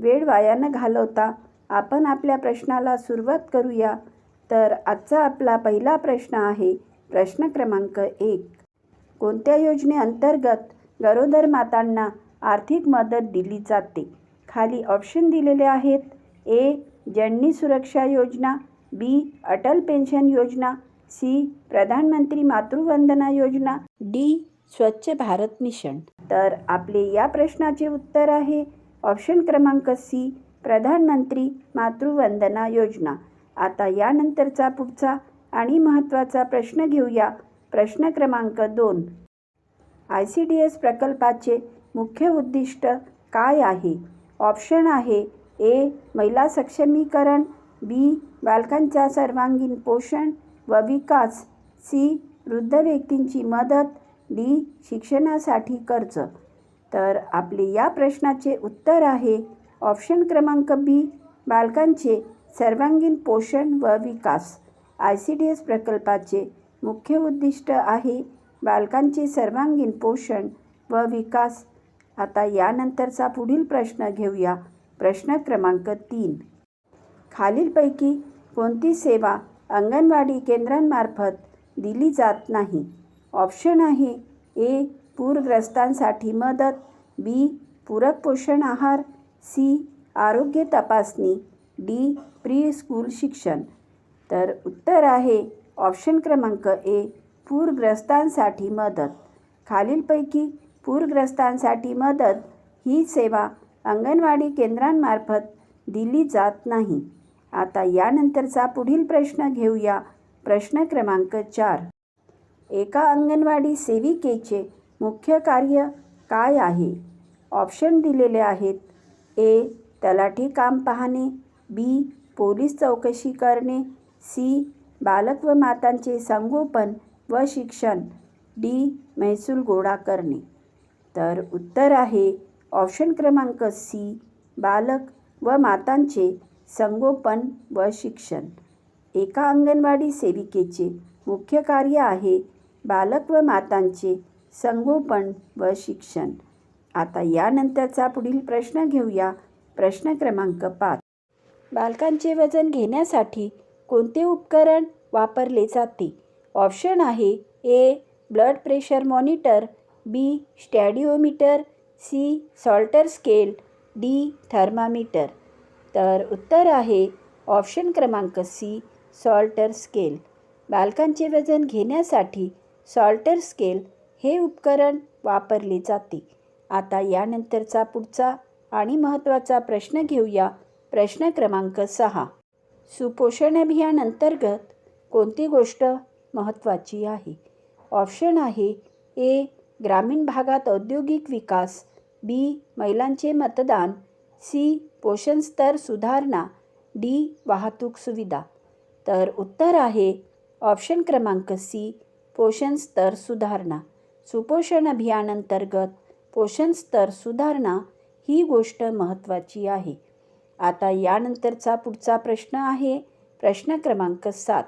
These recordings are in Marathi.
वेळ वाया न घालवता आपण आपल्या प्रश्नाला सुरुवात करूया. तर आजचा आपला पहिला प्रश्न आहे प्रश्न क्रमांक एक. कोणत्या योजनेअंतर्गत गरोदर मातांना आर्थिक मदत दिली जाते? खाली ऑप्शन दिलेले आहेत. A Janani Suraksha Yojana B Atal pension Yojana C Pradhan Mantri Matru Vandana Yojana D स्वच्छ भारत मिशन. तर आपले या प्रश्नाचे उत्तर आहे ऑप्शन क्रमांक सी प्रधानमंत्री मातृवंदना योजना. आता यानंतरचा पुढचा आणि महत्त्वाचा प्रश्न घेऊया. प्रश्न क्रमांक दोन. आय सी डी एस प्रकल्पाचे मुख्य उद्दिष्ट काय आहे? ऑप्शन आहे ए महिला सक्षमीकरण बी बालकांचा सर्वांगीण पोषण व विकास सी वृद्ध व्यक्तींची मदत डी शिक्षणासाठी कर्ज. तर आपले या प्रश्नाचे उत्तर आहे. ऑप्शन क्रमांक बी बालकांचे सर्वांगीण पोषण व विकास. आय सी डी एस प्रकल्पाचे मुख्य उद्दिष्ट आहे बालकांचे सर्वांगीण पोषण व विकास. आता यानंतरचा पुढील प्रश्न घेऊया. प्रश्न क्रमांक तीन. खालीलपैकी कोणती सेवा अंगणवाडी केंद्रांमार्फत दिली जात नाही? ऑप्शन आहे ए पूरग्रस्तांसाठी मदत. बी. पूरक पोषण आहार. सी. आरोग्य तपासणी. डी. प्री स्कूल शिक्षण. तर उत्तर आहे ऑप्शन क्रमांक ए पूरग्रस्तांसाठी मदत. खालीलपैकी पूरग्रस्तांसाठी मदत ही सेवा अंगणवाडी केंद्रांमार्फत दिली जात नाही. आता यानंतरचा पुढील प्रश्न घेऊया. प्रश्न क्रमांक चार. एका अंगणवाडी सेविकेचे मुख्य कार्य काय आहे? ऑप्शन दिलेले आहेत. ए. तलाठी काम पाहणे. बी. पोलीस चौकशी करणे. सी. बालक व मातांचे संगोपन व शिक्षण. डी. महसूल गोळा करणे. तर उत्तर आहे. ऑप्शन क्रमांक सी. बालक व मातांचे संगोपन व शिक्षण. एका अंगणवाडी सेविकेचे मुख्य कार्य आहे बालक व मातांचे संगोपन व शिक्षण. आता यानंतरचा पुढील प्रश्न घेऊया. प्रश्न क्रमांक पाच. बालकांचे वजन घेण्यासाठी कोणते उपकरण वापरले जाते? ऑप्शन आहे A blood pressure monitor B stadiometer C Salter scale D thermometer. तर उत्तर आहे ऑप्शन क्रमांक सी सॉल्टर स्केल. बालकांचे वजन घेण्यासाठी सॉल्टर स्केल हे उपकरण वापरले जाते. आता यानंतरचा पुढचा आणि महत्त्वाचा प्रश्न घेऊया. प्रश्न क्रमांक सहा. सुपोषण अभियान अंतर्गत कोणती गोष्ट महत्त्वाची आहे? ऑप्शन आहे ए. ग्रामीण भागात औद्योगिक विकास. बी. महिलांचे मतदान. सी. पोषण स्तर सुधारणा. डी. वाहतूक सुविधा. तर उत्तर आहे ऑप्शन क्रमांक सी. पोषण स्तर सुधारणा. सुपोषण अभियानांतर्गत पोषण स्तर सुधारणा ही गोष्ट महत्त्वाची आहे. आता यानंतरचा पुढचा प्रश्न आहे प्रश्न क्रमांक सात.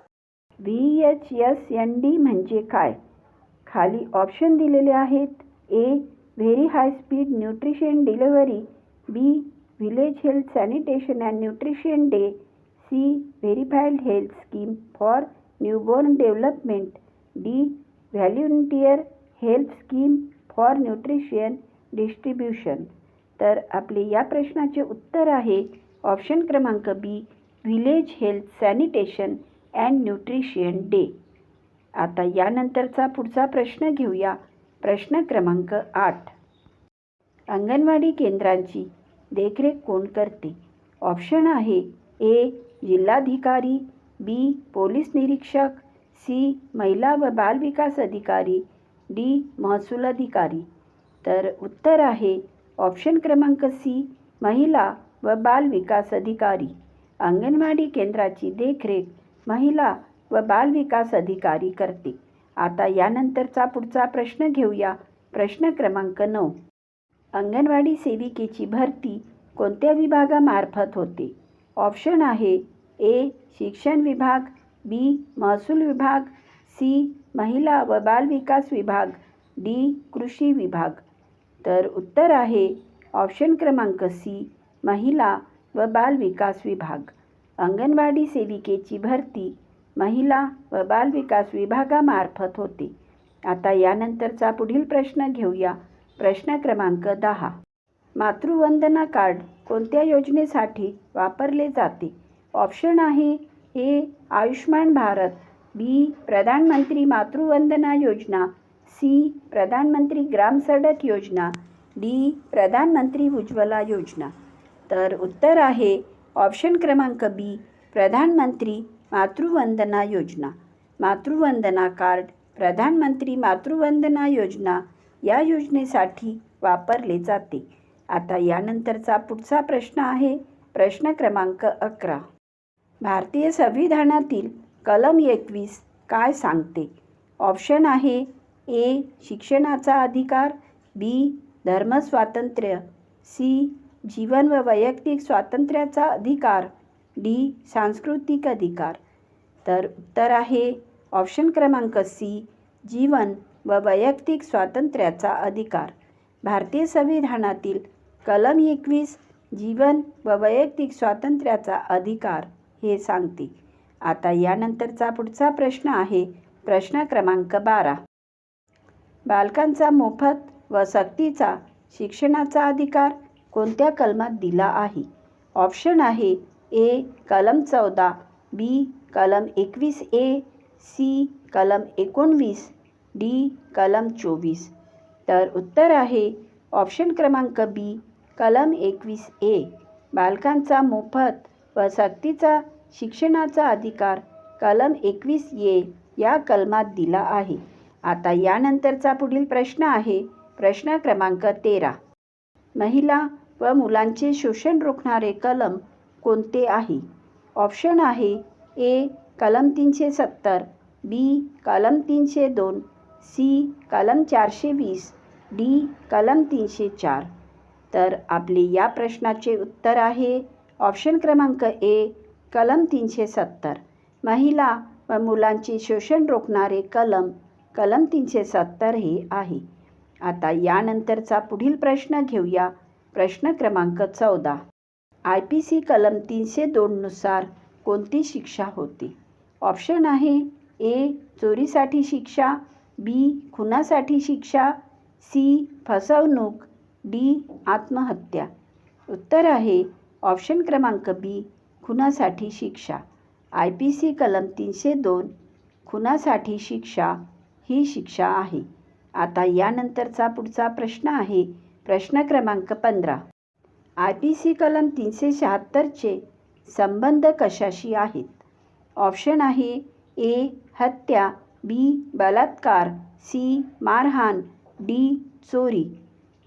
V H S N D म्हणजे काय? खाली ऑप्शन दिलेले आहेत A very high speed nutrition delivery B village health sanitation and nutrition day C verified health scheme for newborn development D volunteer health scheme for nutrition distribution. तर आपले या प्रश्नाचे उत्तर आहे ऑप्शन क्रमांक B village health sanitation and nutrition day. आता यानंतरचा पुढचा प्रश्न घेऊया. प्रश्न क्रमांक आठ. अंगणवाडी केंद्रांची देखरेख कोण करते? ऑप्शन आहे ए जिल्हाधिकारी बी पोलीस निरीक्षक सी महिला व बालविकास अधिकारी डी महसूल अधिकारी तर उत्तर आहे ऑप्शन क्रमांक सी महिला व बाल विकास अधिकारी. अंगणवाडी केंद्राची देखरेख महिला व बाल विकास अधिकारी करते. आता यानंतरचा पुढचा प्रश्न घेऊया. प्रश्न क्रमांक नऊ. अंगणवाडी सेविकेची भरती कोणत्या विभागामार्फत होते? ऑप्शन आहे ए शिक्षण विभाग बी महसूल विभाग सी. महिला व बाल विकास विभाग. डी. कृषी विभाग. तर उत्तर आहे ऑप्शन क्रमांक सी. महिला व बाल विकास विभाग. अंगणवाडी सेविकेची भरती महिला व बाल विकास विभागामार्फत होते. आता यानंतरचा पुढील प्रश्न घेऊया. प्रश्न क्रमांक दहा. मातृवंदना कार्ड कोणत्या योजनेसाठी वापरले जाते? ऑप्शन आहे ए. आयुष्मान भारत बी. प्रधानमंत्री मातृवंदना योजना. सी. प्रधानमंत्री ग्राम सडक योजना. डी. प्रधानमंत्री उज्ज्वला योजना. तर उत्तर आहे ऑप्शन क्रमांक बी. प्रधानमंत्री मातृवंदना योजना. मातृवंदना कार्ड प्रधानमंत्री मातृवंदना योजना या योजनेसाठी वापरले जाते. आता यानंतरचा पुढचा प्रश्न आहे. प्रश्न क्रमांक अकरा. भारतीय संविधानातील कलम एकवीस काय सांगते? ऑप्शन आहे ए शिक्षणाचा अधिकार बी धर्मस्वातंत्र्य सी जीवन व वैयक्तिक स्वातंत्र्याचा अधिकार डी सांस्कृतिक अधिकार. तर उत्तर आहे ऑप्शन क्रमांक सी जीवन व वैयक्तिक स्वातंत्र्याचा अधिकार. भारतीय संविधानातील कलम एकवीस जीवन व वैयक्तिक स्वातंत्र्याचा अधिकार हे सांगते. आता यानंतरचा पुढचा प्रश्न आहे. प्रश्न क्रमांक बारा. बालकांचा मोफत व सक्तीचा शिक्षणाचा अधिकार कोणत्या कलमात दिला आहे? ऑप्शन आहे ए कलम चौदा बी कलम एकवीस ए सी कलम एकोणवीस डी कलम चोवीस. तर उत्तर आहे ऑप्शन क्रमांक बी कलम एकवीस ए. बालकांचा मोफत व सक्तीचा शिक्षणाचा अधिकार कलम एकवीस ए या कलमात दिला आहे. आता यानंतरचा पुढील प्रश्न आहे. प्रश्न क्रमांक तेरा. महिला व मुलांचे शोषण रोखणारे कलम कोणते आहे? ऑप्शन आहे ए कलम तीनशे सत्तर बी कलम तीनशे दोन सी कलम चारशे वीस डी कलम तीनशे चार. तर आपले या प्रश्नाचे उत्तर आहे. ऑप्शन क्रमांक ए कलम तीनशे सत्तर. महिला व मुलांचे शोषण रोखणारे कलम कलम तीनशे सत्तर हे आहे. आता यानंतरचा पुढील प्रश्न घेऊया. प्रश्न क्रमांक चौदा. आय पी सी कलम तीनशे दोननुसार कोणती शिक्षा होती? ऑप्शन आहे ए चोरीसाठी शिक्षा बी खुनासाठी शिक्षा सी फसवणूक डी आत्महत्या. उत्तर आहे ऑप्शन क्रमांक बी खुनासाठी शिक्षा. आय पी सी कलम तीनशे दोन खुनासाठी शिक्षा ही शिक्षा आहे. आता यानंतरचा पुढचा प्रश्न आहे. प्रश्न क्रमांक पंधरा. आय पी सी कलम तीनशे शहात्तरचे संबंध कशाशी आहेत? ऑप्शन आहे ए हत्या बी बलात्कार सी मारहाण डी चोरी.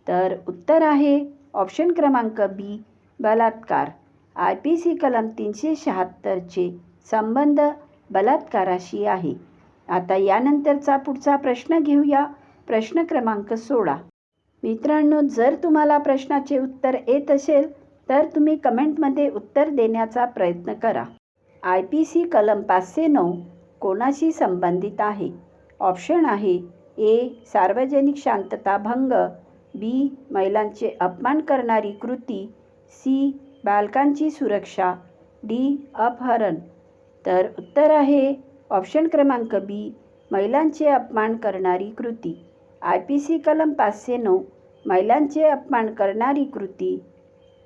तर उत्तर आहे ऑप्शन क्रमांक बी बलात्कार. आय पी सी कलम तीनशे शहात्तरचे संबंध बलात्काराशी आहे. आता यानंतरचा पुढचा प्रश्न घेऊया. प्रश्न क्रमांक सोळा. मित्रांनो जर तुम्हाला प्रश्नाचे उत्तर येत असेल तर तुम्ही कमेंटमध्ये उत्तर देण्याचा प्रयत्न करा. आय पी सी कलम पाचशे नऊ कोणाशी संबंधित आहे? ऑप्शन आहे ए. सार्वजनिक शांतता भंग बी. महिलांचे अपमान करणारी कृती सी. बालकांची सुरक्षा. डी. अपहरण. तर उत्तर आहे ऑप्शन क्रमांक बी महिलांचे अपमान करणारी कृती. आय पी सी कलम पाचशे नऊ महिलांचे अपमान करणारी कृती.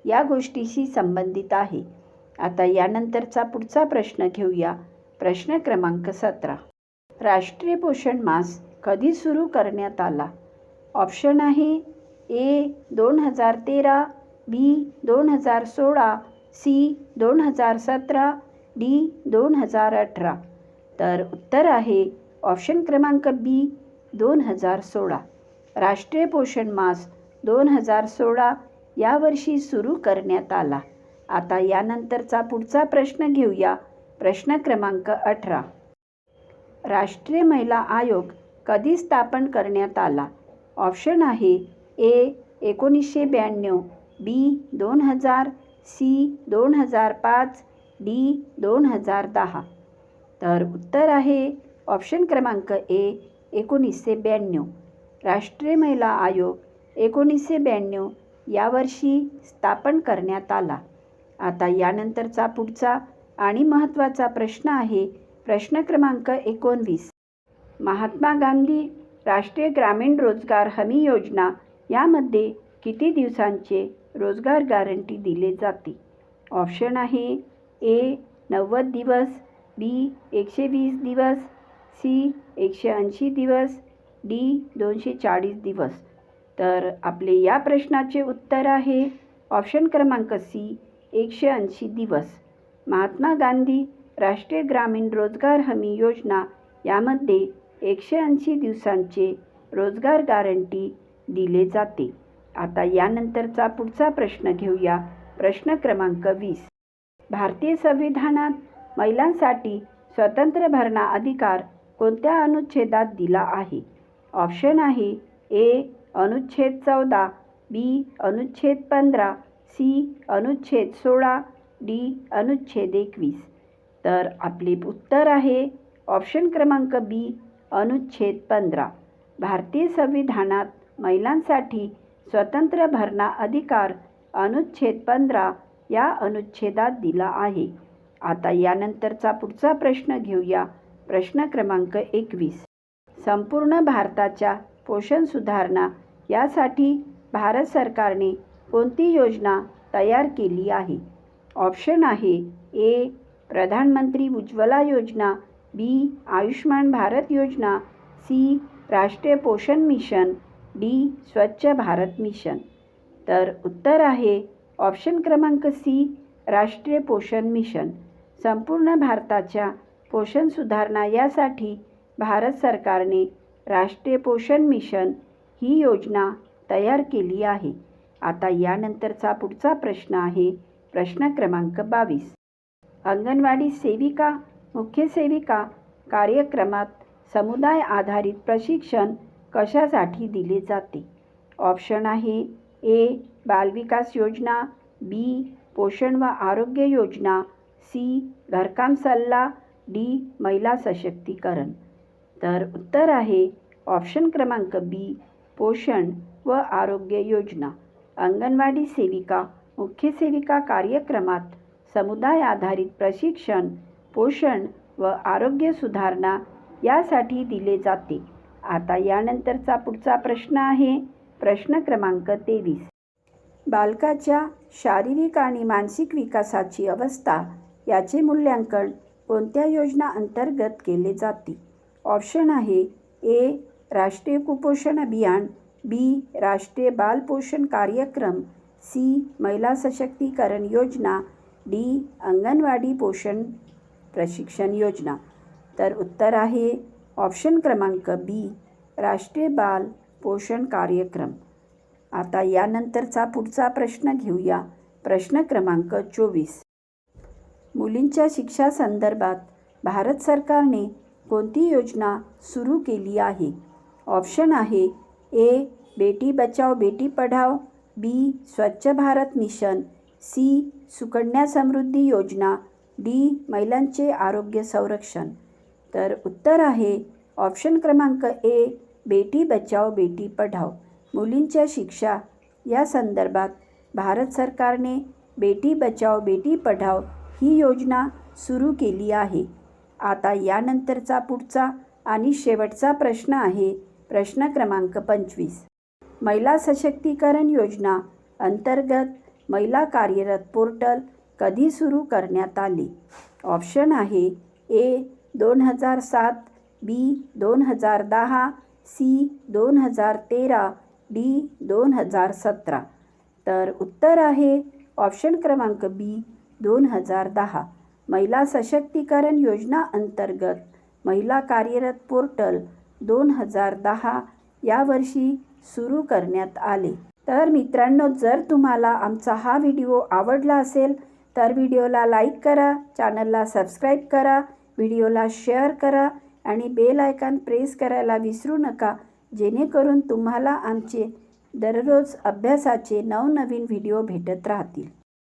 या गोष्टीशी संबंधित आहे. आता यानंतरचा पुढचा प्रश्न घेऊया. प्रश्न क्रमांक सतरा. राष्ट्रीय पोषण मास कधी सुरू करण्यात आला? ऑप्शन आहे ए दोन हजार तेरा बी दोन हजार सोळा सी दोन हजार सतरा डी दोन हजार अठरा. तर उत्तर आहे ऑप्शन क्रमांक बी दोन हजार सोळा. राष्ट्रीय पोषण मास दोन हजार सोळा यावर्षी सुरू करण्यात आला. आता यानंतरचा पुढचा प्रश्न घेऊया. प्रश्न क्रमांक अठरा. राष्ट्रीय महिला आयोग कधी स्थापन करण्यात आला? ऑप्शन आहे ए एकोणीसशे ब्याण्णव बी दोन हजार सी दोन हजार पाच डी दोन हजार दहा. तर उत्तर आहे ऑप्शन क्रमांक ए एकोणीसशे ब्याण्णव. राष्ट्रीय महिला आयोग एकोणीसशे ब्याण्णव यावर्षी स्थापन करण्यात आला. आता यानंतरचा पुढचा आणि महत्त्वाचा प्रश्न आहे प्रश्न क्रमांक एकोणवीस. महात्मा गांधी राष्ट्रीय ग्रामीण रोजगार हमी योजना यामध्ये किती दिवसांचे रोजगार गॅरंटी दिले जाते. ऑप्शन आहे ए नव्वद दिवस बी एकशे वीस दिवस सी एकशे ऐंशी दिवस डी दोनशे चाळीस दिवस. तर आपले या प्रश्नाचे उत्तर आहे ऑप्शन क्रमांक सी एकशे ऐंशी दिवस. महात्मा गांधी राष्ट्रीय ग्रामीण रोजगार हमी योजना यामध्ये एकशे ऐंशी दिवसांचे रोजगार गॅरंटी दिले जाते. आता यानंतरचा पुढचा प्रश्न घेऊया. प्रश्न क्रमांक वीस. भारतीय संविधानात महिलांसाठी स्वतंत्र भरणा अधिकार कोणत्या अनुच्छेदात दिला आहे? ऑप्शन आहे ए अनुच्छेद चौदा बी अनुच्छेद पंधरा सी अनुच्छेद सोळा डी अनुच्छेद एकवीस. तर आपले उत्तर आहे ऑप्शन क्रमांक बी अनुच्छेद पंधरा. भारतीय संविधानात महिलांसाठी स्वतंत्र भरणा अधिकार अनुच्छेद पंधरा या अनुच्छेदात दिला आहे. आता यानंतरचा पुढचा प्रश्न घेऊया. प्रश्न क्रमांक एकवीस. संपूर्ण भारताच्या पोषण सुधारणा यासाठी भारत सरकारने कोणती योजना तयार केली आहे? ऑप्शन आहे ए प्रधानमंत्री उज्ज्वला योजना बी आयुष्मान भारत योजना सी राष्ट्रीय पोषण मिशन डी स्वच्छ भारत मिशन. तर उत्तर आहे ऑप्शन क्रमांक सी राष्ट्रीय पोषण मिशन. संपूर्ण भारताच्या पोषण सुधारणा यासाठी भारत सरकारने राष्ट्रीय पोषण मिशन ही योजना तयार केली आहे. आता यानंतरचा पुढचा प्रश्न आहे प्रश्न क्रमांक बावीस. अंगणवाडी सेविका मुख्य सेविका कार्यक्रमात समुदाय आधारित प्रशिक्षण कशासाठी दिले जाते? ऑप्शन आहे ए बालविकास योजना बी पोषण व आरोग्य योजना सी घरकाम सल्ला डी महिला सशक्तीकरण. तर उत्तर आहे ऑप्शन क्रमांक बी पोषण व आरोग्य योजना. अंगणवाडी सेविका मुख्य सेविका कार्यक्रमात समुदाय आधारित प्रशिक्षण पोषण व आरोग्य सुधारणा यासाठी दिले जाते. आता यानंतरचा पुढचा प्रश्न आहे प्रश्न क्रमांक तेवीस. बालकाच्या शारीरिक आणि मानसिक विकासाची अवस्था याचे मूल्यांकन कोणत्या योजना अंतर्गत केले जाते? ऑप्शन आहे ए राष्ट्रीय कुपोषण अभियान बी राष्ट्रीय बालपोषण कार्यक्रम सी महिला सशक्तीकरण योजना डी अंगणवाडी पोषण प्रशिक्षण योजना. तर उत्तर आहे ऑप्शन क्रमांक बी राष्ट्रीय बाल पोषण कार्यक्रम. आता यानंतरचा पुढचा प्रश्न घेऊया. प्रश्न क्रमांक चोवीस. मुलींच्या शिक्षा संदर्भात भारत सरकारने कोणती योजना सुरू केली आहे? ऑप्शन आहे ए Beti Bachao Beti Padhao B Swachh Bharat mission C Sukanya Samriddhi Yojana D महिलांचे आरोग्य संरक्षण. तर उत्तर आहे ऑप्शन क्रमांक ए बेटी बचाओ बेटी पढाओ. मुलींच्या शिक्षा या संदर्भात भारत सरकारने बेटी बचाओ बेटी पढाओ ही योजना सुरू केली आहे. आता यानंतरचा पुढचा आणि शेवटचा प्रश्न आहे प्रश्न क्रमांक पंचवीस. महिला सशक्तीकरण योजना अंतर्गत महिला कार्यरत पोर्टल कधी सुरू करण्यात आले? ऑप्शन आहे ए दोन हजार सात बी दोन हजार दहा सी दोन हजार तेरा डी दोन हजार सतरा. तर उत्तर आहे ऑप्शन क्रमांक बी दोन हजार दहा. महिला सशक्तीकरण योजना अंतर्गत महिला कार्यरत पोर्टल दोन हजार दहा यावर्षी सुरू करण्यात आले. तर मित्रांनो जर तुम्हाला आमचा हा व्हिडिओ आवडला असेल तर व्हिडिओला लाईक करा चॅनलला सबस्क्राईब करा व्हिडिओला शेअर करा आणि बेल आयकॉन प्रेस करायला विसरू नका जेणेकरून तुम्हाला आमचे दररोज अभ्यासाचे नवनवीन व्हिडिओ भेटत राहतील.